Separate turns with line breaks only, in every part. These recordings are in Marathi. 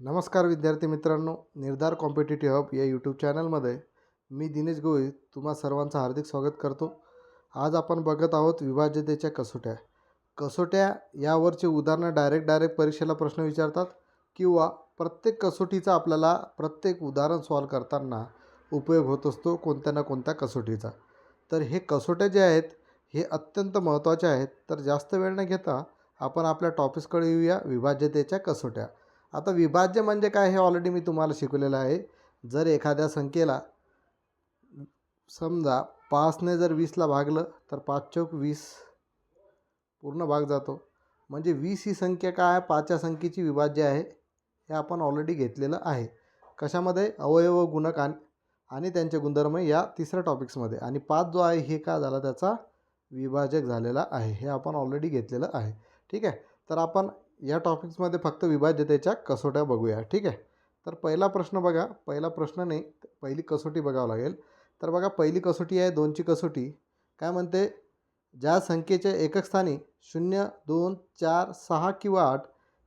नमस्कार विद्यार्थी मित्रांनो निर्धार कॉम्पिटेटिव्ह हब या यूट्यूब चॅनलमध्ये मी दिनेश गोई तुम्हा सर्वांचं हार्दिक स्वागत करतो. आज आपण बघत आहोत विभाज्यतेच्या कसोट्या. कसोट्या यावरचे उदाहरणं डायरेक्ट डायरेक्ट परीक्षेला प्रश्न विचारतात किंवा प्रत्येक कसोटीचा आपल्याला प्रत्येक उदाहरण सॉल्व करताना उपयोग होत असतो कोणत्या ना कोणत्या कसोटीचा. तर हे कसोट्या जे आहेत हे अत्यंत महत्त्वाचे आहेत. तर जास्त वेळ न घेता आपण आपल्या टॉपिक्सकडे येऊया विभाज्यतेच्या कसोट्या. आता विभाज्य म्हणजे काय हे ऑलरेडी मी तुम्हाला शिकवलेलं आहे. जर एखाद्या संख्येला समजा पाचने जर वीसला भागलं तर पाच चौक वीस पूर्ण भाग जातो. म्हणजे वीस ही संख्या काय? आहे पाचच्या संख्येची विभाज्य आहे. हे आपण ऑलरेडी घेतलेलं आहे. कशामध्ये? अवयव गुणक आणि आणि त्यांचे गुणधर्म या तिसऱ्या टॉपिक्समध्ये आणि पाच जो आहे हे का झाला? त्याचा विभाजक झालेला आहे. हे आपण ऑलरेडी घेतलेलं आहे. ठीक आहे? तर आपण या टॉपिक्समध्ये फक्त विभाज्यतेच्या कसोट्या बघूया ठीक आहे? तर पहिला प्रश्न बघा. पहिला प्रश्न नाही पहिली कसोटी बघावं लागेल. तर बघा पहिली कसोटी आहे दोनची कसोटी. काय म्हणते? ज्या संख्येच्या एकक स्थानी शून्य दोन चार सहा किंवा आठ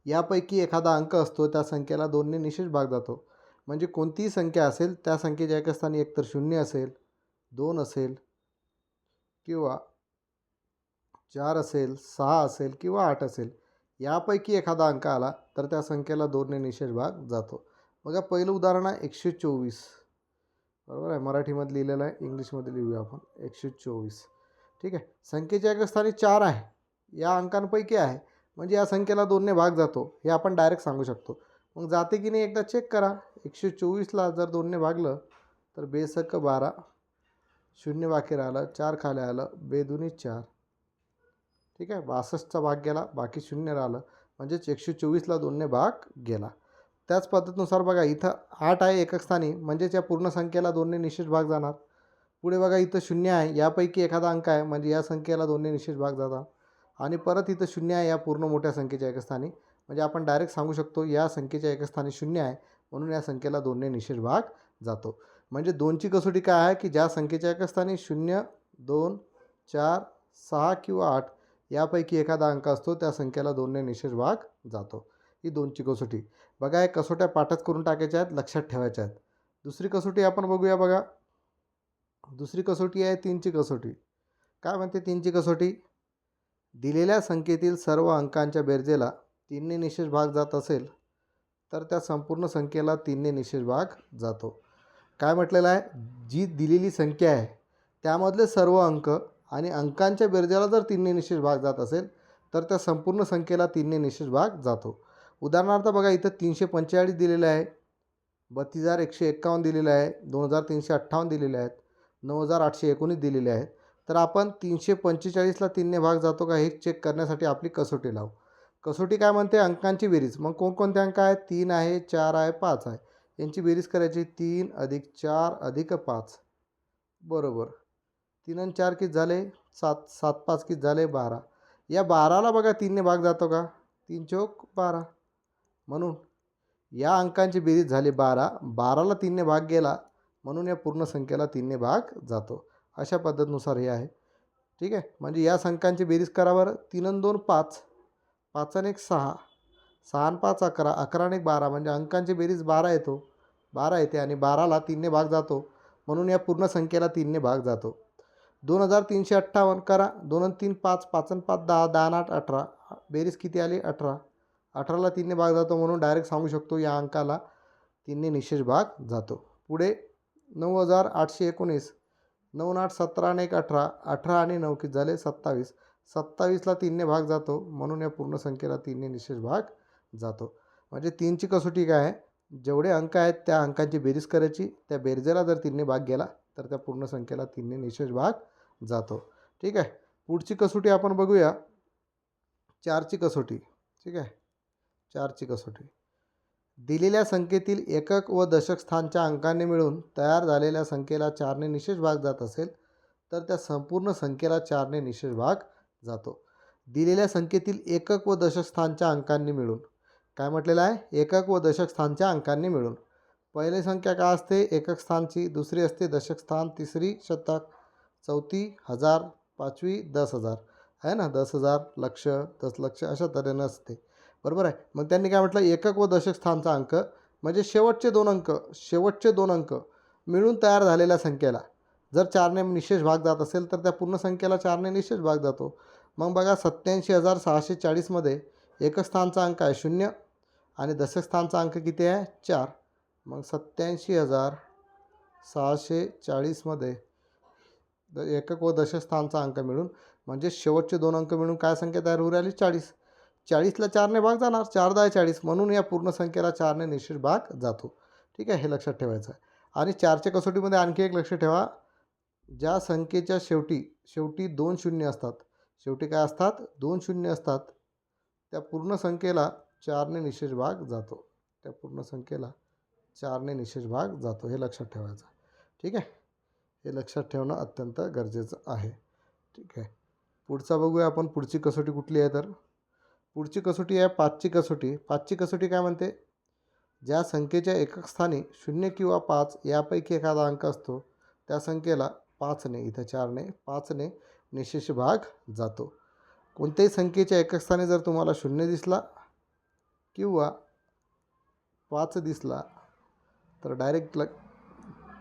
यापैकी एखादा अंक असतो त्या संख्येला दोनने निशेष भाग जातो. म्हणजे कोणतीही संख्या असेल त्या संख्येच्या एकक स्थानी एकतर शून्य असेल दोन असेल किंवा चार असेल सहा असेल किंवा आठ असेल. यापैकी एखादा अंक आला तर त्या संख्येला दोनने निशेष भाग जातो. बघा पहिलं उदाहरण आहे एकशे चोवीस. बरोबर आहे? मराठीमध्ये लिहिलेलं आहे इंग्लिशमध्ये लिहूया आपण. एकशे चोवीस. ठीक आहे? संख्येच्या एका स्थानी चार आहे. या अंकांपैकी आहे. म्हणजे या संख्येला दोनने भाग जातो. हे आपण डायरेक्ट सांगू शकतो. मग जाते की नाही एकदा चेक करा. एकशे चोवीसला जर दोनने भागलं तर बेसक बारा शून्य बाकी राहिलं चार खाली आलं बेदुनी चार. ठीक आहे? बासष्टचा भाग गेला बाकी शून्य राहिलं. म्हणजेच एकशे चोवीसला दोनने भाग गेला. त्याच पद्धतीनुसार बघा इथं आठ आहे एकक स्थानी म्हणजेच या पूर्ण संख्येला दोनने निशेष भाग जाणार. पुढे बघा इथं शून्य आहे यापैकी एखादा अंक आहे म्हणजे या संख्येला दोनने निशेष भाग जातात. आणि परत इथं शून्य आहे या पूर्ण मोठ्या संख्येच्या एकस्थानी म्हणजे आपण डायरेक्ट सांगू शकतो या संख्येच्या एकस्थानी शून्य आहे म्हणून या संख्येला दोनने निशेष भाग जातो. म्हणजे दोनची कसोटी काय आहे की ज्या संख्येच्या एकस्थानी शून्य दोन चार सहा किंवा आठ यापैकी एखादा अंक असतो त्या संख्येला दोनने निशेष भाग जातो. ही दोनची कसोटी. बघा हे कसोट्या पाठच करून टाकायच्या आहेत लक्षात ठेवायच्या आहेत. दुसरी कसोटी आपण बघूया बघा. दुसरी कसोटी आहे तीनची कसोटी. काय म्हणते तीनची कसोटी? दिलेल्या संख्येतील सर्व अंकांच्या बेरजेला तीनने निशेष भाग जात असेल तर त्या संपूर्ण संख्येला तीनने निशेष भाग जातो. काय म्हटलेलं आहे? जी दिलेली संख्या आहे त्यामधले सर्व अंक आणि अंकांच्या बेरजेला जर तीनने निशेष भाग जात असेल तर त्या संपूर्ण संख्येला तीनने निशेष भाग जातो. उदाहरणार्थ बघा इथं तीनशे पंचेचाळीस दिलेले आहे बत्तीस हजार एकशे एक्कावन्न दिलेलं आहे दोन हजार तीनशे अठ्ठावन्न दिलेले आहेत नऊ हजार आठशे एकोणीस दिलेले आहेत. तर आपण तीनशे पंचेचाळीसला तीनने भाग जातो का हे चेक करण्यासाठी आपली कसोटी लावू. कसोटी काय म्हणते? अंकांची बेरीज. मग कोणकोणते अंक आहेत? तीन आहे चार आहे पाच आहे. यांची बेरीज करायची तीन अधिक चार अधिक पाच. बरोबर. तीन आणि चार किती झाले? सात सात पाच किती झाले? बारा. या बाराला बघा तीनने भाग जातो का? तीन चौक बारा. म्हणून या अंकांची बेरीज झाली बारा. बाराला तीनने भाग गेला. म्हणून या पूर्ण संख्येला तीनने भाग जातो. अशा पद्धतीनुसार हे आहे. ठीक आहे? म्हणजे या संख्यांची बेरीज करा बरं. तीन आणि दोन पाच. पाच आणि एक सहा. सहा आणि पाच अकरा. अकरा आणि एक बारा. म्हणजे अंकांची बेरीज बारा येतो. बारा येते आणि बाराला तीनने भाग जातो. म्हणून या पूर्ण संख्येला तीनने भाग जातो. दोन हजार तीनशे अठ्ठावन्न करा. दोन तीन पाच पाच आणि पाच दहा दहा आणि आठ अठरा. बेरीज किती आली? अठरा. अठराला तीनने भाग जातो म्हणून डायरेक्ट सांगू शकतो या अंकाला तीनने निशेष भाग जातो. पुढे नऊ हजार आठशे एकोणीस. नऊ आठ सतरा आणि एक अठरा. अठरा आणि नऊ किती झाले? सत्तावीस. सत्तावीसला तीनने भाग जातो म्हणून या पूर्ण संख्येला तीनने निशेष भाग जातो. म्हणजे तीनची कसोटी काय आहे? जेवढे अंक आहेत त्या अंकांची बेरीज करायची. त्या बेरजेला जर तीनने भाग गेला तर त्या पूर्ण संख्येला तीनने निशेष भाग जातो. ठीक आहे? पुढची कसोटी आपण बघूया. चारची कसोटी. ठीक आहे? चारची कसोटी. दिलेल्या संख्येतील एकक व दशक स्थानच्या अंकांनी मिळून तयार झालेल्या संख्येला चारने निशेष भाग जात असेल तर त्या संपूर्ण संख्येला चारने निशेष भाग जातो. दिलेल्या संख्येतील एकक व दशक स्थानच्या अंकांनी मिळून. काय म्हटलेलं आहे? एकक व दशक स्थानच्या अंकांनी मिळून. पहिली संख्या काय असते? एकक स्थानची दुसरी असते दशक स्थान तिसरी शतक. चौथी हजार पाचवी दस हजार. आहे ना? दस हजार लक्ष दस लक्ष अशा तऱ्हेनं असते. बरोबर आहे? मग त्यांनी काय म्हटलं? एकक व दशक स्थानचा अंक म्हणजे शेवटचे दोन अंक शेवटचे दोन अंक मिळून तयार झालेल्या संख्येला. जर चारने निशेष भाग जात असेल तर त्या पूर्ण संख्येला चारने निशेष भाग जातो. मग बघा सत्याऐंशी हजार सहाशे चाळीसमध्ये एकक स्थानचा अंक आहे शून्य आणि दशक स्थानचा अंक किती आहे? चार. मग सत्याऐंशी हजार सहाशे चाळीसमध्ये द एकक व दशस्थानचा अंक मिळून म्हणजे शेवटचे दोन अंक मिळून काय संख्या तयार होऊ राहिली? चाळीस. चाळीसला चारने भाग जाणार चार दहा चाळीस म्हणून या पूर्ण संख्येला चारने निश्चित भाग जातो. ठीक आहे हे लक्षात ठेवायचं आहे. आणि चारच्या कसोटीमध्ये आणखी एक लक्ष ठेवा. ज्या संख्येच्या शेवटी शेवटी दोन शून्य असतात. शेवटी काय असतात? दोन शून्य असतात. त्या पूर्ण संख्येला चारने निशेष भाग जातो. त्या पूर्ण संख्येला चारने निशेष भाग जातो हे लक्षात ठेवायचं ठीक आहे? हे लक्षात ठेवणं अत्यंत गरजेचं आहे. ठीक आहे. पुढचा बघूया आपण पुढची कसोटी कुठली आहे तर. पुढची कसोटी आहे पाचची कसोटी. पाचची कसोटी काय म्हणते? ज्या संख्येच्या एकक स्थानी शून्य किंवा पाच यापैकी एखादा अंक असतो त्या संख्येला पाचने इथं चारने पाचने निशेष भाग जातो. कोणत्याही संख्येच्या एकक स्थानी जर तुम्हाला शून्य दिसला किंवा पाच दिसला तर डायरेक्ट ल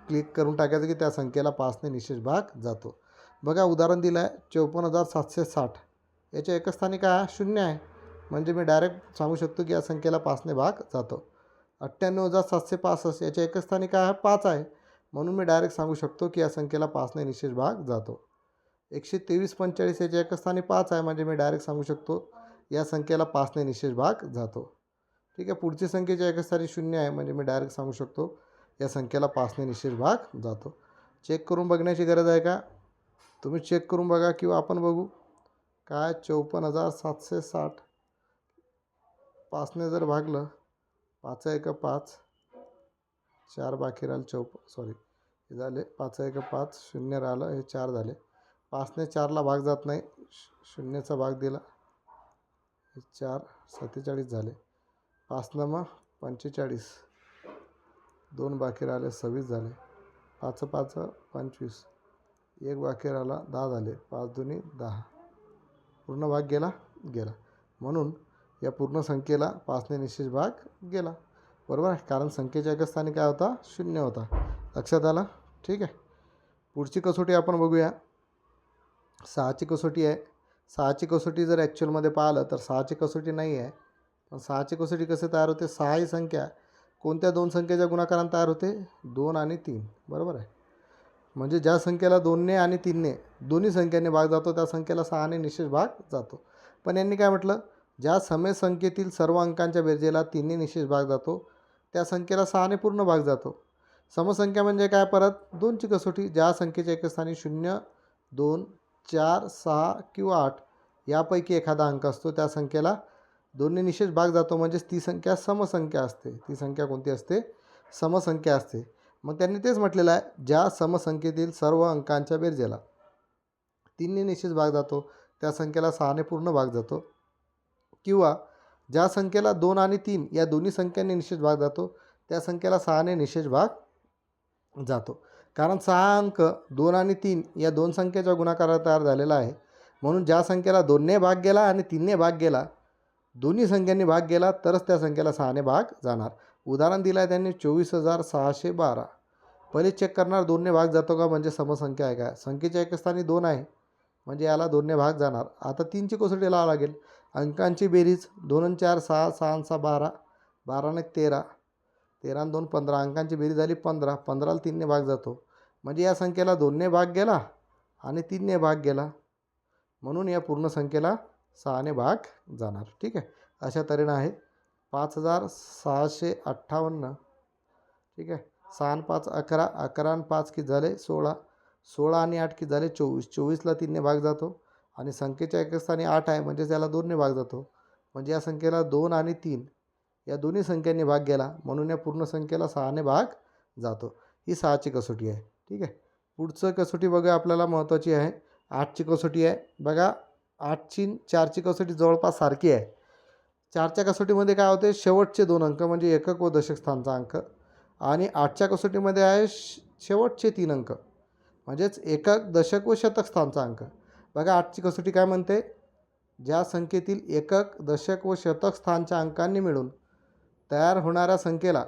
क्लिक करून टाकायचं की त्या संख्येला पाचने निशेष भाग जातो. बघा उदाहरण दिलं आहे चौपन्न हजार सातशे साठ. याच्या एकच स्थानी काय? शून्य आहे. म्हणजे मी डायरेक्ट सांगू शकतो की या संख्येला पाचने भाग जातो. अठ्ठ्याण्णव हजार सातशे पासष्ट. याच्या एकच स्थानी काय? आहे पाच आहे. म्हणून मी डायरेक्ट सांगू शकतो की या संख्येला पाचने निशेष भाग जातो. एकशे तेवीस पंचेचाळीस याच्या एकच स्थानी पाच आहे. म्हणजे मी डायरेक्ट सांगू शकतो या संख्येला पाचने निशेष भाग जातो. ठीक आहे पुढची संख्येच्या एकच स्थानी शून्य आहे. म्हणजे मी डायरेक्ट सांगू शकतो या संख्येला पाचने निश्चित भाग जातो. चेक करून बघण्याची गरज आहे का? तुम्ही चेक करून बघा किंवा आपण बघू. काय? चौपन्न हजार सातशे साठ. पाचने जर भागलं पाच एक पाच. चार बाकी राहिलं चौप सॉरी हे झाले पाच एक पाच शून्य राहिलं हे चार झाले. पाचने चारला भाग जात नाही. शून्यचा भाग दिला. हे चार सत्तेचाळीस झाले. पाचनं मग पंचेचाळीस. दोन बाकी राहिले सव्वीस झाले. पाच पाच पंचवीस. एक बाकी राहिला दहा झाले. पाच दोन्ही दहा. पूर्ण भाग गेला? गेला. म्हणून या पूर्ण संख्येला पाचने निश्चित भाग गेला. बरोबर आहे? कारण संख्येच्या एका स्थानी काय होता? शून्य होता. लक्षात आला? ठीक आहे. पुढची कसोटी आपण बघूया. सहाची कसोटी आहे. सहाची कसोटी जर ॲक्च्युअलमध्ये पाहिलं तर सहाची कसोटी नाही आहे पण सहाची कसोटी कसे तयार होते? सहा ही संख्या. कोणत्या दोन संख्येच्या गुणाकारांत तयार होते? दोन आणि तीन. बरोबर आहे? म्हणजे ज्या संख्येला दोनने आणि तीनने दोन्ही संख्येने भाग जातो त्या संख्येला सहाने निशेष भाग जातो. पण यांनी काय म्हटलं? ज्या समय संख्येतील सर्व अंकांच्या बेरजेला तीनने निशेष भाग जातो त्या संख्येला सहाने पूर्ण भाग जातो. समसंख्या म्हणजे काय परत? दोनची कसोटी ज्या संख्येच्या एकस्थानी शून्य दोन चार सहा किंवा आठ यापैकी एखादा अंक असतो त्या संख्येला दोन्ही निशेष भाग जातो म्हणजेच ती संख्या समसंख्या असते. ती संख्या कोणती असते? समसंख्या असते. मग त्यांनी तेच म्हटलेलं आहे ज्या समसंख्येतील सर्व अंकांच्या बेरजेला. तीनने निश्चित भाग जातो त्या संख्येला सहाने पूर्ण भाग जातो. किंवा ज्या संख्येला दोन आणि तीन या दोन्ही संख्यांनी निश्चित भाग जातो त्या संख्येला सहाने निशेष भाग जातो. कारण सहा अंक दोन आणि तीन या दोन संख्येच्या गुणाकारात तयार झालेला आहे. म्हणून ज्या संख्येला दोनने भाग गेला आणि तीनने भाग गेला दोन्ही संख्यांनी भाग गेला तरच त्या संख्येला सहाने भाग जाणार. उदाहरण दिलं आहे त्यांनी चोवीस हजार सहाशे बारा. पहिले चेक करणार दोनने भाग जातो का म्हणजे समसंख्या आहे का? संख्येच्या एका स्थानी दोन आहे म्हणजे याला दोनने भाग जाणार. आता तीनची कोसोटी लावा लागेल. अंकांची बेरीज दोन आणि चार सहा सहा आणि सहा बारा. बाराने तेरा. तेरा दोन पंधरा. अंकांची बेरीज झाली पंधरा. पंधराला तीनने भाग जातो. म्हणजे या संख्येला दोनने भाग गेला आणि तीनने भाग गेला. म्हणून या पूर्ण संख्येला सहाने भाग जाणार. ठीक आहे? अशा तऱ्हेनं आहे. पाच हजार सहाशे अठ्ठावन्न. ठीक आहे? सहा आणि पाच अकरा अकरा आणि पाच की झाले सोळा सोळा आणि आठ की झाले चोवीस. चोवीसला तीनने भाग जातो आणि संख्येच्या एका स्थानी आठ आहे म्हणजे त्याला दोनने भाग जातो. म्हणजे या संख्येला दोन आणि तीन. या दोन्ही संख्यांनी भाग गेला म्हणून या पूर्ण संख्येला सहाने भाग जातो. ही सहाची कसोटी आहे. ठीक आहे? पुढचं कसोटी बघा आपल्याला महत्त्वाची आहे. आठची कसोटी आहे. बघा आठची चारची कसोटी जवळपास सारखी आहे. चारच्या कसोटीमध्ये काय होते? शेवटचे दोन अंक म्हणजे एकक व दशक स्थानचा अंक. आणि आठच्या कसोटीमध्ये आहे श शेवटचे तीन अंक. म्हणजेच एकक दशक व शतक स्थानचा अंक. बघा आठची कसोटी काय म्हणते? ज्या संख्येतील एकक दशक व शतक स्थानच्या अंकांनी मिळून तयार होणाऱ्या संख्येला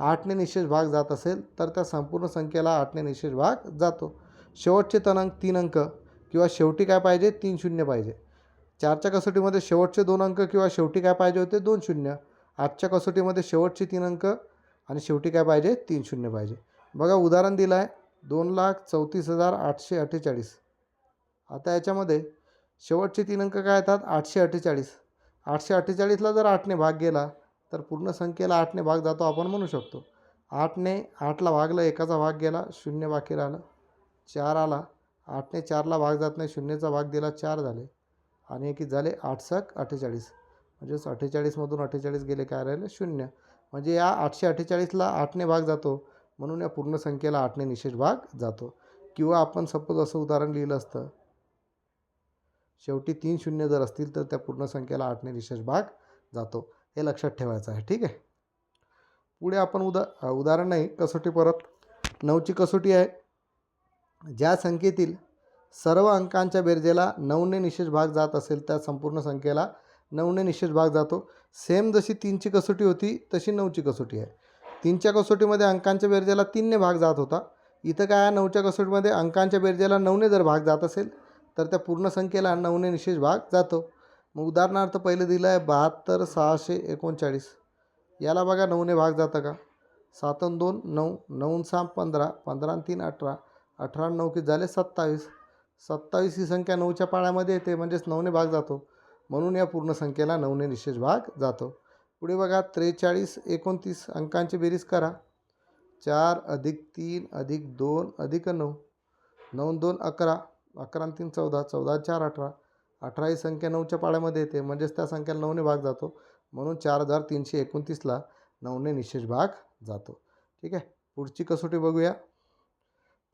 आठने निशेष भाग जात असेल तर त्या संपूर्ण संख्येला आठने निशेष भाग जातो. शेवटचे तन अंक तीन अंक. किंवा शेवटी काय पाहिजे? तीन शून्य पाहिजे. चारच्या कसोटीमध्ये शेवटचे दोन अंक किंवा शेवटी काय पाहिजे होते? दोन शून्य. आजच्या कसोटीमध्ये शेवटचे तीन अंक आणि शेवटी काय पाहिजे? तीन शून्य पाहिजे. बघा उदाहरण दिलं आहे दोन लाख चौतीस हजार आठशे अठ्ठेचाळीस. आता याच्यामध्ये शेवटचे तीन अंक काय येतात? आठशे अठ्ठेचाळीस. आठशे अठ्ठेचाळीसला जर आठने भाग गेला तर पूर्ण संख्येला आठने भाग जातो आपण म्हणू शकतो. आठने आठला भागलं एकाचा भाग गेला शून्य बाकी राहिलं चार आला आठने चारला भाग जात नाही शून्यचा भाग दिला चार झाले. आणि एक झाले आठ अठ्ठेचाळीस. म्हणजेच अठ्ठेचाळीसमधून अठ्ठेचाळीस गेले काय राहिले? शून्य. म्हणजे या आठशे अठ्ठेचाळीसला आठने भाग जातो. म्हणून या पूर्ण संख्येला आठने निशेष भाग जातो. किंवा आपण सपोज असं उदाहरण लिहिलं असतं. शेवटी तीन शून्य जर असतील तर त्या पूर्ण संख्येला आठने निशेष भाग जातो. हे लक्षात ठेवायचं आहे ठीक आहे? पुढे आपण उदा उदाहरण नाही कसोटी परत. नऊची कसोटी आहे. ज्या संख्येतील सर्व अंकांच्या बेरजेला नऊने निशेष भाग जात असेल त्या संपूर्ण संख्येला नऊने निशेष भाग जातो. सेम जशी तीनची कसोटी होती तशी नऊची कसोटी आहे. तीनच्या कसोटीमध्ये अंकांच्या बेरजेला तीनने भाग जात होता. इथं काय नऊच्या कसोटीमध्ये अंकांच्या बेरजेला नऊने जर भाग जात असेल तर त्या पूर्ण संख्येला नऊने निशेष भाग जातो. मग उदाहरणार्थ पहिलं दिलं आहे बहात्तर सहाशे एकोणचाळीस. याला बघा नऊने भाग जातं का? सातन दोन नऊ. नऊन सहा पंधरा. पंधरा आणि तीन अठरा. अठरा आणि नऊ झाले सत्तावीस. सत्तावीस ही संख्या नऊच्या पाळ्यामध्ये येते म्हणजेच नऊने भाग जातो. म्हणून या पूर्ण संख्येला नऊने निशेष भाग जातो. पुढे बघा त्रेचाळीस एकोणतीस अंकांची बेरीज करा. चार अधिक तीन अधिक दोन अधिक नऊ. नऊ दोन अकरा. अकरा आणि तीन चौदा. चौदा चार अठरा. अठरा ही संख्या नऊच्या पाळ्यामध्ये येते म्हणजेच त्या संख्येला नऊने भाग जातो. म्हणून चार हजार तीनशे एकोणतीसला नऊने निशेष भाग जातो. ठीक आहे? पुढची कसोटी बघूया.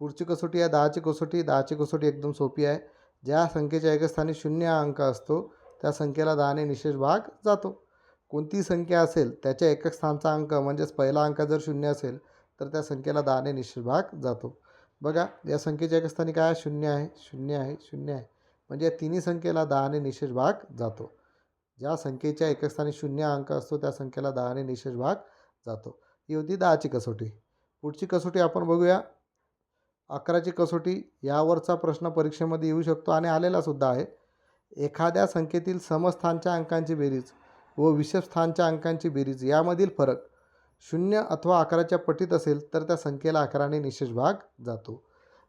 पुढची कसोटी आहे दहाची कसोटी दहाची कसोटी एकदम सोपी आहे. ज्या संख्येच्या एकस्थानी शून्य हा अंक असतो त्या संख्येला दहाने निशेष भाग जातो. कोणती संख्या असेल त्याच्या एकक स्थानचा अंक म्हणजेच पहिला अंक जर शून्य असेल तर त्या संख्येला दहाने निशेष भाग जातो. बघा या संख्येच्या एकस्थानी काय शून्य आहे शून्य आहे शून्य आहे. म्हणजे या तिन्ही संख्येला दहाने निशेष भाग जातो. ज्या संख्येच्या एकस्थानी शून्य अंक असतो त्या संख्येला दहाने निशेष भाग जातो. ही होती दहाची कसोटी. पुढची कसोटी आपण बघूया. अकराची कसोटी यावरचा प्रश्न परीक्षेमध्ये येऊ शकतो आणि आलेलासुद्धा आहे. एखाद्या संख्येतील समस्थानच्या अंकांची बेरीज व विषमस्थानच्या अंकांची बेरीज यामधील फरक शून्य अथवा अकराच्या पटीत असेल तर त्या संख्येला अकराने निशेष भाग जातो.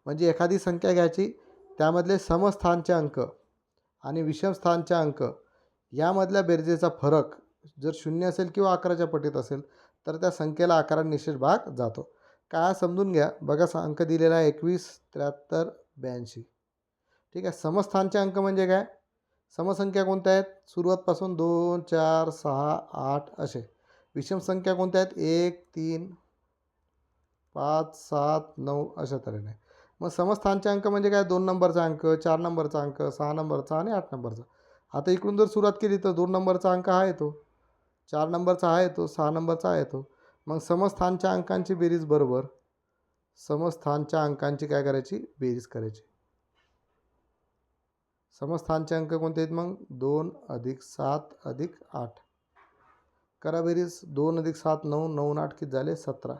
म्हणजे एखादी संख्या घ्यायची त्यामधले समस्थानचे अंक आणि विषमस्थानचे अंक यामधल्या बेरजेचा फरक जर शून्य असेल किंवा अकराच्या पटीत असेल तर त्या संख्येला अकरा निशेष भाग जातो. काय समजून घ्या? बघा सा अंक दिलेला आहे एकवीस त्र्याहत्तर ब्याऐंशी. ठीक आहे? समस्थानचे अंक म्हणजे काय? समसंख्या कोणत्या आहेत? सुरुवातपासून दोन चार सहा आठ असे. विषम संख्या कोणत्या आहेत? एक तीन पाच सात नऊ अशा तऱ्हेने. मग समस्थानचे अंक म्हणजे काय? दोन नंबरचा अंक चार नंबरचा अंक सहा नंबरचा आणि आठ नंबरचा. आता इकडून जर सुरुवात केली तर दोन नंबरचा अंक हा येतो. चार नंबरचा हा येतो सहा नंबरचा हा येतो. मग समस्थानच्या अंकांची बेरीज बरोबर. समस्थानच्या अंकांची काय करायची? बेरीज करायची. समस्थानचे अंक कोणते आहेत मग? दोन अधिक सात अधिक आठ. करा बेरीज. दोन अधिक सात नऊ नऊ आठ किती झाले? सतरा.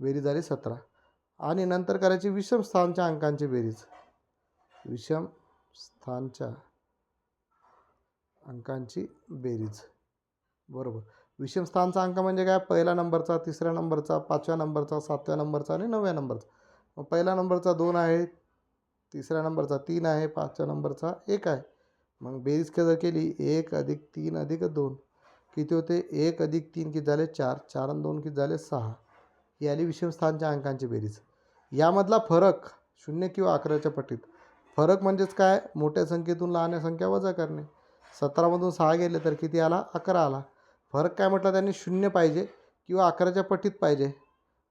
बेरीज झाली सतरा. आणि नंतर करायची विषम स्थानच्या अंकांची बेरीज. विषम स्थानच्या अंकांची बेरीज. बरोबर. विषम स्थानचा अंक म्हणजे काय? पहिल्या नंबरचा तिसऱ्या नंबरचा पाचव्या नंबरचा सातव्या नंबरचा आणि नवव्या नंबरचा. मग पहिल्या नंबरचा दोन आहे तिसऱ्या नंबरचा तीन आहे पाचव्या नंबरचा एक आहे. मग बेरीज जर केली एक अधिक तीन अधिक दोन किती होते? एक अधिक तीन किती झाले? चार. चार आणि दोन किती झाले? सहा. ही आली विषम स्थानच्या अंकांची बेरीज. यामधला फरक शून्य किंवा अकराच्या पटीत. फरक म्हणजेच काय? मोठ्या संख्येतून लहान संख्या वजा करणे. सतरामधून सहा गेले तर किती आला? अकरा आला. फरक काय म्हटला त्यांनी? शून्य पाहिजे किंवा अकराच्या पटीत पाहिजे.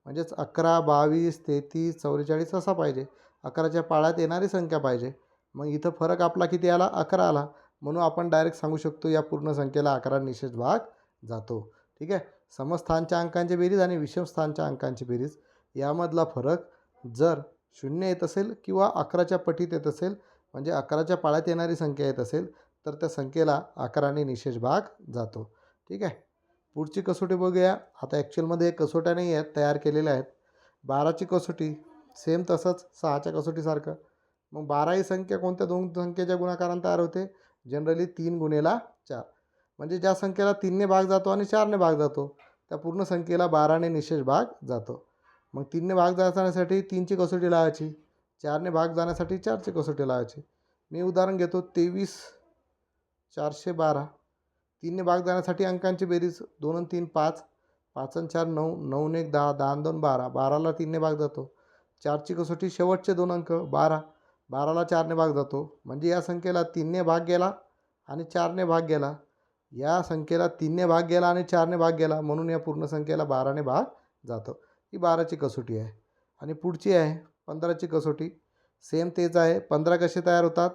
म्हणजेच अकरा बावीस तेहतीस चौवेचाळीस असा पाहिजे. अकराच्या पाळ्यात येणारी संख्या पाहिजे. मग इथं फरक आपला किती आला? अकरा आला. म्हणून आपण डायरेक्ट सांगू शकतो या पूर्ण संख्येला अकरा निषेध भाग जातो. ठीक आहे? समस्थानच्या अंकांची बेरीज आणि विषमस्थानच्या अंकांची बेरीज. यामधला फरक जर शून्य येत असेल किंवा अकराच्या पटीत येत असेल म्हणजे अकराच्या पाळ्यात येणारी संख्या येत असेल तर त्या संख्येला अकराने निशेष भाग जातो. ठीक आहे? पुढची कसोटी बघूया. आता ॲक्च्युअलमध्ये कसोट्या नाही आहेत तयार केलेल्या आहेत. बाराची कसोटी सेम तसंच सहाच्या कसोटीसारखं मग बारा ही संख्या कोणत्या? दोन संख्येच्या गुणाकारानं तयार होते. जनरली तीन गुणेला चार. म्हणजे ज्या संख्येला तीनने भाग जातो आणि चारने भाग जातो त्या पूर्ण संख्येला बाराने निशेष भाग जातो. मग तीनने भाग जाण्यासाठी तीनची कसोटी लावायची. चारने भाग जाण्यासाठी चारची कसोटी लावायची. मी उदाहरण घेतो तेवीस चारशे बारा. तीनने भाग जाण्यासाठी अंकांची बेरीज दोन आणि तीन पाच पाच आणि चार नऊ नऊ एक दहा दहा आणि दोन बारा बाराला तीनने भाग जातो. चारची कसोटी शेवटचे दोन अंक बारा बाराला चारने भाग जातो. म्हणजे या संख्येला तीनने भाग गेला आणि चारने भाग गेला. या संख्येला तीनने भाग गेला आणि चारने भाग गेला म्हणून या पूर्ण संख्येला बाराने भाग जातो. ही बाराची कसोटी आहे. आणि पुढची आहे पंधराची कसोटी. सेम तेच आहे. पंधरा कसे तयार होतात?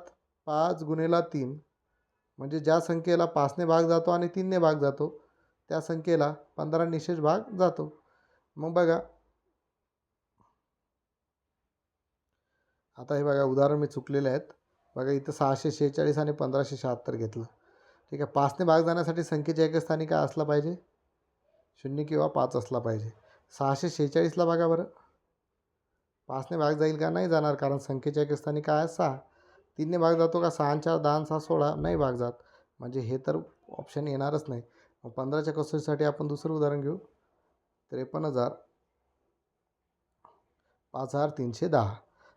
पाच गुणेला तीन. म्हणजे ज्या संख्येला पाचने भाग जातो आणि तीनने भाग जातो त्या संख्येला पंधरा निशेष भाग जातो. मग बघा. आता हे बघा उदाहरण मी चुकलेले आहेत. बघा इथं सहाशे शेहेचाळीस आणि पंधराशे शहात्तर घेतलं. ठीक आहे पाचने भाग जाण्यासाठी संख्येच्या एका स्थानी काय असला पाहिजे? शून्य किंवा पाच असला पाहिजे. सहाशे शेहेचाळीसला बघा बरं. पाचने भाग जाईल का? नाही जाणार कारण संख्येच्या एका स्थानी काय आहे? सहा. तीनने भाग जातो का? सहा चार दहा सहा सोळा नाही भाग जात. म्हणजे हे तर ऑप्शन येणारच नाही. मग पंधराच्या कसोटीसाठी आपण दुसरं उदाहरण घेऊ. त्रेपन्न हजार पाच हजार तीनशे दहा.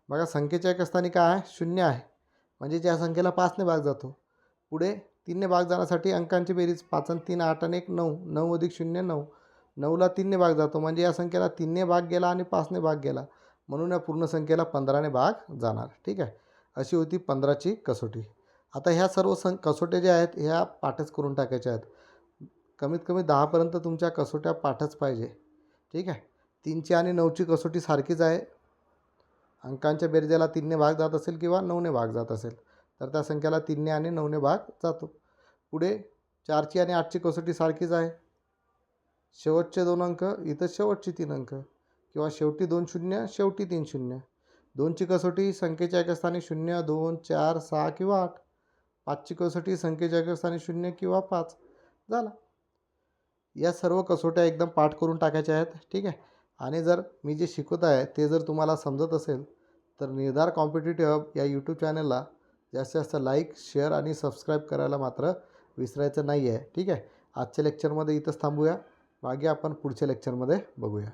बघा संख्येच्या एका स्थानी काय आहे? शून्य आहे. म्हणजे ज्या संख्येला पाचने भाग जातो. पुढे तीनने भाग जाण्यासाठी अंकांची बेरीज पाच आणि तीन आठ आणि एक नऊ. नऊ अधिक शून्य नऊ. नऊला तीनने भाग जातो. म्हणजे या संख्येला तीनने भाग गेला आणि पाचने भाग गेला. म्हणून या पूर्ण संख्येला पंधराने भाग जाणार. ठीक आहे? अशी होती पंधराची कसोटी. आता ह्या सर्व सं कसोट्या ज्या आहेत ह्या पाठच करून टाकायच्या आहेत. कमीत कमी दहापर्यंत तुमच्या कसोट्या पाठच पाहिजे. ठीक आहे? तीनची आणि नऊची कसोटी सारखीच आहे. अंकांच्या बेरजेला तीनने भाग जात असेल किंवा नऊने भाग जात असेल तर त्या संख्येला तीनने आणि नऊने भाग जातो. पुढे चारची आणि आठची कसोटी सारखीच आहे. शेवटचे दोन अंक इथं शेवटचे तीन अंक किंवा शेवटी दोन शून्य शेवटी तीन शून्य. दोनची कसोटी संख्येच्या एका स्थानी शून्य दोन चार सहा किंवा आठ. पाचची कसोटी संख्येच्या एका स्थानी शून्य किंवा पाच. झाला. या सर्व कसोट्या एकदम पाठ करून टाकायच्या आहेत. ठीक आहे? आणि जर मी जे शिकवत आहे ते जर तुम्हाला समजत असेल तर निर्धार कॉम्पिटेटिव्ह हब या यूट्यूब चॅनलला जास्तीत जास्त लाईक शेअर आणि सबस्क्राईब करायला मात्र विसरायचं नाही आहे ठीक आहे? आजच्या लेक्चरमध्ये इथंच थांबूया. मागे आपण पुढच्या लेक्चरमध्ये बघूया.